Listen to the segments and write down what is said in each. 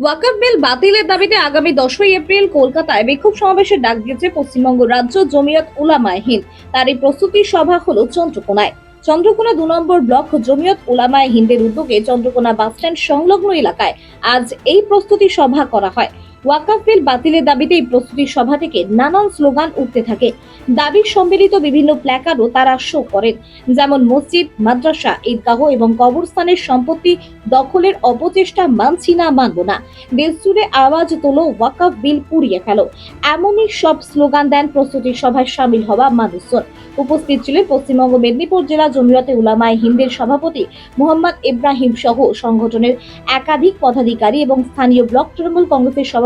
ওয়াকফ বিল বাতিলের দাবিতে আগামী দশই এপ্রিল কলকাতায় বিক্ষোভ সমাবেশের ডাক দিয়েছে পশ্চিমবঙ্গ রাজ্য জমিয়ত উলামায়ে তার এই প্রস্তুতি সভা হল চন্দ্রকোনায়। চন্দ্রকোনা দু নম্বর ব্লক জমিয়ত উলামায় হিন্দের উদ্যোগে চন্দ্রকোনা বাসস্ট্যান্ড সংলগ্ন এলাকায় আজ এই প্রস্তুতি সভা করা হয়। ওয়াকফ বিল বাতিলের দাবিতে এই প্রস্তুতি সভা থেকে নানান স্লোগান উঠতে থাকে। দাবি সম্মিলিত বিভিন্ন তারা শো করেন। যেমন মসজিদ, মাদ্রাসা, ঈদগাহ এবং কবরস্থানের সম্পত্তি দখলের অপচেষ্টা মানছি না, মানব না। আওয়াজ তোলো, ওয়াকফ বিল পুড়িয়ে ফেলো। এমনই সব স্লোগান দেন প্রস্তুতি সভায় সামিল হওয়া মানুষজন। উপস্থিত ছিলেন পশ্চিমবঙ্গ মেদিনীপুর জেলা জমিয়তে উলামায়ে হিন্দের সভাপতি মোহাম্মদ ইব্রাহিম সহ সংগঠনের একাধিক পদাধিকারী এবং স্থানীয় ব্লক তৃণমূল কংগ্রেসের সভাপতি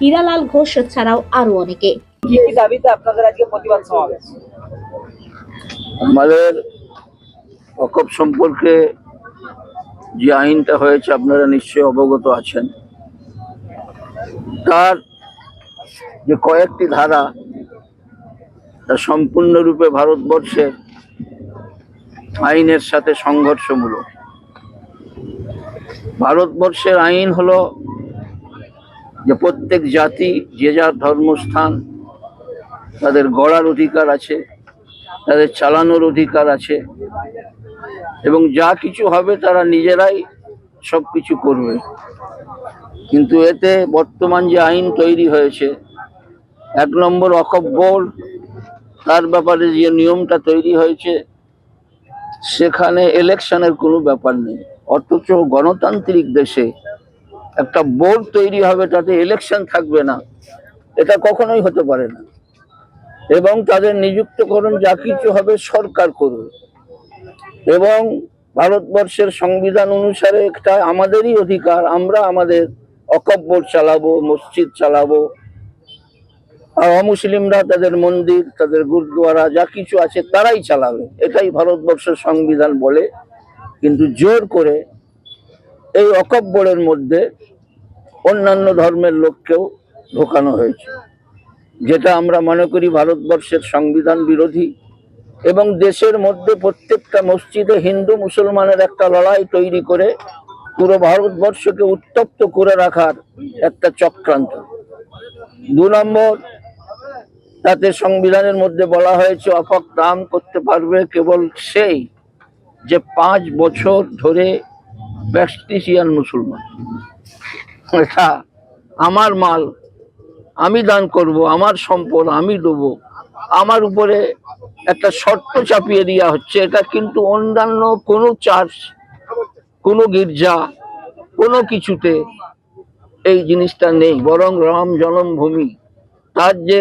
হীরালাল ঘোষ ছাড়াও আরও অনেকে। কি কি দাবিতে আপনাদের আজকে প্রতিবাদ সমাবেশ? আমাদের অকপ সম্পর্কে যে আইনটা হয়েছে আপনারা নিশ্চয়ই অবগত আছেন। তার যে কয়েকটি ধারা তা সম্পূর্ণরূপে ভারতবর্ষের আইনের সাথে সংঘর্ষমূলক। ভারতবর্ষের আইন হলো যে প্রত্যেক জাতি, যে যার ধর্মস্থান, তাদের গড়ার অধিকার আছে, তাদের চালানোর অধিকার আছে, এবং যা কিছু হবে তারা নিজেরাই সব কিছু করবে। কিন্তু এতে বর্তমান যে আইন তৈরি হয়েছে, এক নম্বর অকপ তার ব্যাপারে যে নিয়মটা তৈরি হয়েছে, সেখানে ইলেকশনের কোনো ব্যাপার নেই। অথচ গণতান্ত্রিক দেশে একটা বোর্ড তৈরি হবে তাতে ইলেকশন থাকবে না। এটা কখনোই হতে পারে না। এবং তাদের নিযুক্তকরণ যা কিছু হবে সরকার করবে। এবং ভারতবর্ষের সংবিধান অনুসারে একটা আমাদেরই অধিকার, আমরা আমাদের অকব্বর চালাবো, মসজিদ চালাবো। আর অমুসলিমরা তাদের মন্দির, তাদের গুরুদ্বারা যা কিছু আছে তারাই চালাবে। এটাই ভারতবর্ষের সংবিধান বলে। কিন্তু জোর করে এই অকব্বরের মধ্যে অন্যান্য ধর্মের লোককেও ঢোকানো হয়েছে। যেটা আমরা মনে করি ভারতবর্ষের সংবিধান বিরোধী এবং দেশের মধ্যে প্রত্যেকটা মসজিদে হিন্দু মুসলমানের একটা লড়াই তৈরি করে পুরো ভারতবর্ষকে উত্তপ্ত করে রাখার একটা চক্রান্ত। দু নম্বর, তাতে সংবিধানের মধ্যে বলা হয়েছে অফক দাম করতে পারবে কেবল সেই যে পাঁচ বছর ধরে ব্যাস্টিসিয়ান মুসলমান। এটা আমার মাল, আমি দান করব, আমার সম্পদ আমি দেবো। আমার উপরে একটা শর্ত চাপিয়ে দেওয়া হচ্ছে, এটা কিন্তু অন্যান্য কোনো চার্চ কোনো গির্জা, কোনো কিছুতে এই জিনিসটা নেই। বরং রাম জন্মভূমি, তার যে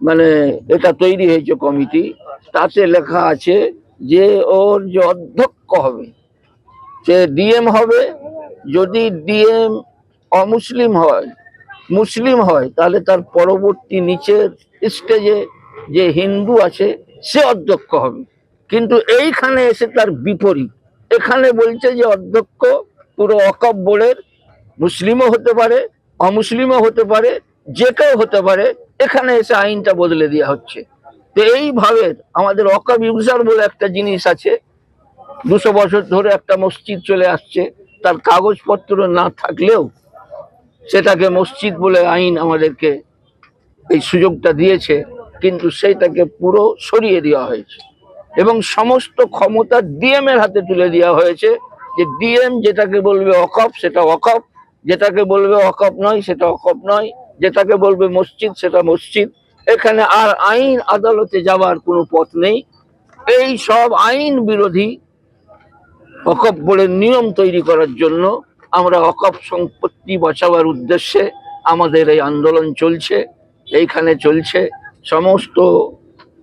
মানে এটা তৈরি হয়েছে কমিটি, তাতে লেখা আছে যে ওর যে অধ্যক্ষ হবে সে ডিএম হবে, যদি ডিএম অমুসলিম হয়, মুসলিম হয়, তাহলে তার পরবর্তী নিচের স্টেজে যে হিন্দু আছে, সে অধ্যক্ষ হবে। কিন্তু এইখানে এসে তার বিপরীত। এখানে বলছে যে অধ্যক্ষ পুরো অকব বোর্ডের মুসলিমও হতে পারে, অমুসলিমও হতে পারে, যে কেউ হতে পারে, এখানে এসে আইনটা বদলে দেওয়া হচ্ছে। তো এইভাবে আমাদের অকব ইউজার বলে একটা জিনিস আছে দুশো বছর ধরে একটা মসজিদ চলে আসছে। তার কাগজপত্র না থাকলেও সেটাকে মসজিদ বলে আইন আমাদেরকে এই সুযোগটা দিয়েছে, কিন্তু সেইটাকে পুরো সরিয়ে দেওয়া হয়েছে। এবং সমস্ত ক্ষমতা ডিএম এর হাতে তুলে দেওয়া হয়েছে যে ডিএম যেটাকে বলবে অকপ সেটা অকপ যেটাকে বলবে অকপ নয়, সেটা অকপ নয়, যেটাকে বলবে মসজিদ, সেটা মসজিদ। এখানে আর আইন আদালতে যাওয়ার কোনো পথ নেই। এই সব আইন বিরোধী অকপ বলে নিয়ম তৈরি করার জন্য আমরা অকপ সম্পত্তি বাঁচাবার উদ্দেশ্যে আমাদের এই আন্দোলন চলছে এইখানে চলছে সমস্ত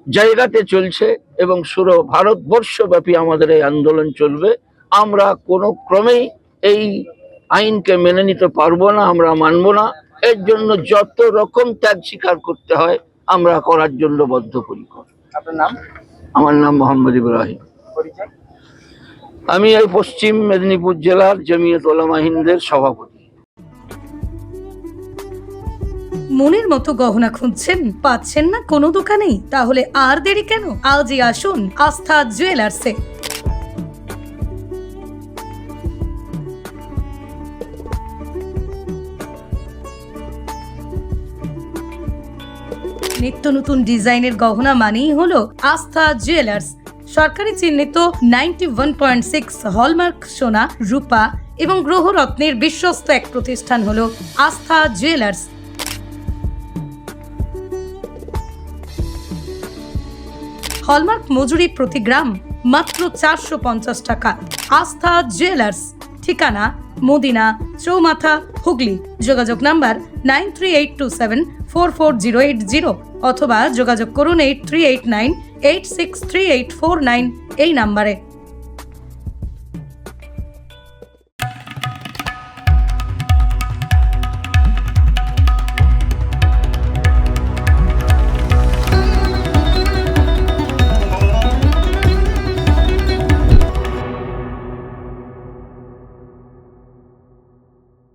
জায়গাতে চলছে এবং সুরো ভারতবর্ষব্যাপী আমাদের এই আন্দোলন চলবে। আমরা কোনো ক্রমেই এই আইনকে মেনে নিতে পারব না আমরা মানবো না। এর জন্য যত রকম ত্যাগ স্বীকার করতে হয় আমরা করার জন্য বদ্ধপরিকর। আপনার নাম? আমার নাম মোহাম্মদ ইব্রাহিম। পরিচয়? আমি এই পশ্চিম মেদিনীপুর জেলার জমিয়ত ওলামা হিন্দের সভাপতি। মনের মতো গহনা খুঁজছেন, পাচ্ছেন না কোনো দোকানেই তাহলে আর দেরি কেন? আজই আসুন আস্থা জুয়েলার্সে নিত্য নতুন ডিজাইনের গহনা মানেই হলো আস্থা জুয়েলার্স। সরকারি চিহ্নিত ninety one point six hallmark সোনা, রূপা এবং গ্রহরত্নের বিশ্বস্ত এক প্রতিষ্ঠান হল আস্থা জুয়েলার্স। হলমার্ক মজুরি প্রতি গ্রাম মাত্র চারশো পঞ্চাশ টাকা। আস্থা জুয়েলার্স, ঠিকানা মদিনা, চৌমাথা, হুগলি। যোগাযোগ number nine three eight two seven four four zero eight zero অথবা যোগাযোগ করুন eight three eight nine eight six three eight four nine এই নাম্বারে।